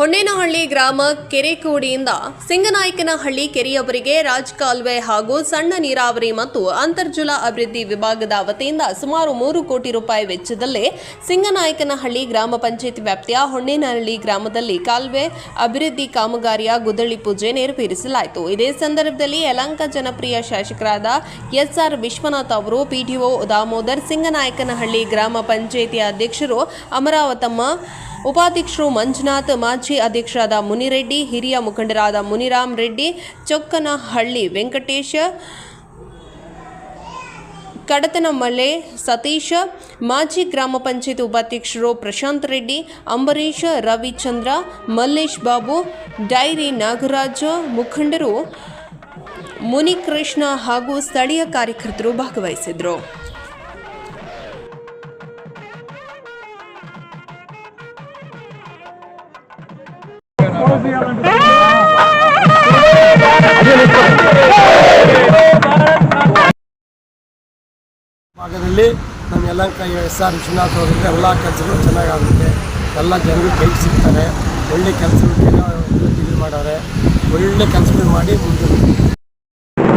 ಹೊನ್ನೇನಹಳ್ಳಿ ಗ್ರಾಮ ಕೆರೆಕೋಡಿಯಿಂದ ಸಿಂಗನಾಯಕನಹಳ್ಳಿ ಕೆರೆಯವರಿಗೆ ರಾಜ್ ಕಾಲುವೆ ಹಾಗೂ ಸಣ್ಣ ನೀರಾವರಿ ಮತ್ತು ಅಂತರ್ಜಲ ಅಭಿವೃದ್ಧಿ ವಿಭಾಗದ ವತಿಯಿಂದ ಸುಮಾರು ಮೂರು ಕೋಟಿ ರೂಪಾಯಿ ವೆಚ್ಚದಲ್ಲೇ ಸಿಂಗನಾಯಕನಹಳ್ಳಿ ಗ್ರಾಮ ಪಂಚಾಯತ್ ವ್ಯಾಪ್ತಿಯ ಹೊನ್ನೇನಹಳ್ಳಿ ಗ್ರಾಮದಲ್ಲಿ ಕಾಲುವೆ ಅಭಿವೃದ್ಧಿ ಕಾಮಗಾರಿಯ ಗುದ್ದಳಿ ಪೂಜೆ ನೆರವೇರಿಸಲಾಯಿತು. ಇದೇ ಸಂದರ್ಭದಲ್ಲಿ ಯಲಂಕ ಜನಪ್ರಿಯ ಶಾಸಕರಾದ ಎಸ್ಆರ್ ವಿಶ್ವನಾಥ್ ಅವರು, ಪಿಡಿಒ ದಾಮೋದರ್, ಸಿಂಗನಾಯಕನಹಳ್ಳಿ ಗ್ರಾಮ ಪಂಚಾಯಿತಿ ಅಧ್ಯಕ್ಷರು ಅಮರಾವತಮ್ಮ ಉಪಾಧ್ಯಕ್ಷರು ಮಂಜುನಾಥ್, ಮಾಜಿ ಅಧ್ಯಕ್ಷರಾದ ಮುನಿರೆಡ್ಡಿ, ಹಿರಿಯ ಮುಖಂಡರಾದ ಮುನಿರಾಮ್ ರೆಡ್ಡಿ, ಚೊಕ್ಕನಹಳ್ಳಿ ವೆಂಕಟೇಶ ಕಡತನಮಲೆ ಸತೀಶ, ಮಾಜಿ ಗ್ರಾಮ ಪಂಚಾಯತ್ ಉಪಾಧ್ಯಕ್ಷರು ಪ್ರಶಾಂತ್ ರೆಡ್ಡಿ ಅಂಬರೀಶ್ ರವಿಚಂದ್ರ, ಮಲ್ಲೇಶ್ ಬಾಬು, ಡೈರಿ ನಾಗರಾಜ ಮುಖಂಡರು ಮುನಿಕೃಷ್ಣ ಹಾಗೂ ಸ್ಥಳೀಯ ಕಾರ್ಯಕರ್ತರು ಭಾಗವಹಿಸಿದರು ಭಾಗದಲ್ಲಿ ನಮ್ಮ ಕೈ ಎಸ್ ಆರ್ ವಿಶ್ವನಾಥ್ ಅವರಿಂದ ಎಲ್ಲ ಕೆಲಸಗಳು ಚೆನ್ನಾಗಾಗುತ್ತೆ. ಎಲ್ಲ ಜನರು ಕೈ ಸಿಗ್ತಾರೆ. ಒಳ್ಳೆ ಕೆಲಸಗಳು ಇದು ಮಾಡಾರೆ ಒಳ್ಳೆ ಕೆಲಸಗಳು ಮಾಡಿ ಮುಂದೆ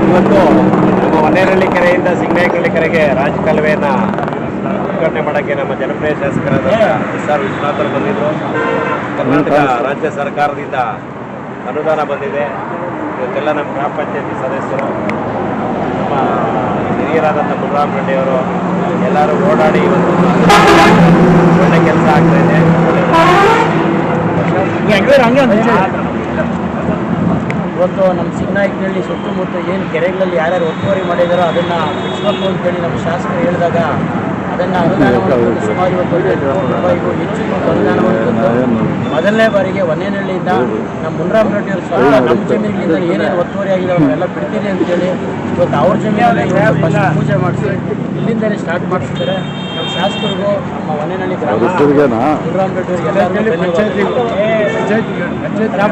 ಇವತ್ತು ನಮ್ಮ ಹೊನ್ನೇರಳ್ಳಿ ಕೆರೆಯಿಂದ ಸಿಂಗನಾಯಕನಹಳ್ಳಿ ಕೆರೆಗೆ ರಾಜ ಕಾಲುವೆಯನ್ನು ಉದ್ಘಾಟನೆ ಮಾಡೋಕ್ಕೆ ನಮ್ಮ ಜನಪ್ರಿಯ ಶಾಸಕರಾದ ಎಸ್ ಆರ್ ವಿಶ್ವನಾಥರು ಬಂದಿದ್ದರು ಕರ್ನಾಟಕ ರಾಜ್ಯ ಸರ್ಕಾರದಿಂದ ಅನುದಾನ ಬಂದಿದೆ. ಇವತ್ತೆಲ್ಲ ನಮ್ಮ ಗ್ರಾಮ ಪಂಚಾಯತಿ ಸದಸ್ಯರು ನಮ್ಮ ಹಿರಿಯರಾದಂಥ ಬಲರಾಮ್ ರೆಡ್ಡಿಯವರು ಎಲ್ಲರೂ ಓಡಾಡಿ ಇವತ್ತು ಒಳ್ಳೆ ಕೆಲಸ ಆಗ್ತಾ ಇದೆ. ಇವತ್ತು ನಮ್ಮ ಸಿಂಗನಾಯಕನಹಳ್ಳಿ ಸುತ್ತಮುತ್ತ ಏನು ಕೆರೆಗಳಲ್ಲಿ ಯಾರ್ಯಾರು ಒತ್ತುವರಿ ಮಾಡಿದಾರೋ ಅದನ್ನು ಬಿಡಿಸ್ಬೇಕು ಅಂತೇಳಿ ನಮ್ಮ ಶಾಸಕರು ಹೇಳಿದಾಗ ಅದನ್ನು ಅನುದಾನವನ್ನು ಸುಮಾರು ರೂಪಾಯಿಗೂ ಹೆಚ್ಚು ಅನುದಾನವನ್ನು ಮೊದಲನೇ ಬಾರಿಗೆ ಒನ್ನೇನಹಳ್ಳಿಯಿಂದ ನಮ್ಮ ಮುನ್ರಾಮ್ ರೆಡ್ಡಿ ಅವರು ನಮ್ಮ ಜಮೀನಿನಿಂದ ಏನೇನು ಒತ್ತುವರಿ ಆಗಿದೆ ಅವನ್ನೆಲ್ಲ ಬಿಡ್ತೀರಿ ಅಂತೇಳಿ ಇವತ್ತು ಅವ್ರ ಜಮೀನಲ್ಲಿ ಪೂಜೆ ಮಾಡಿಸಿ ಇಲ್ಲಿಂದಲೇ ಸ್ಟಾರ್ಟ್ ಮಾಡಿಸ್ತಾರೆ ನಮ್ಮ ಶಾಸಕರಿಗೂ ನಮ್ಮ ಒನ್ನೇನಹಳ್ಳಿ ಗ್ರಾಮ ಮುನ್ರಾಮ್ ರೆಡ್ಡಿ ಅವರಿಗೆ ಎಲ್ಲರಿಗೂ.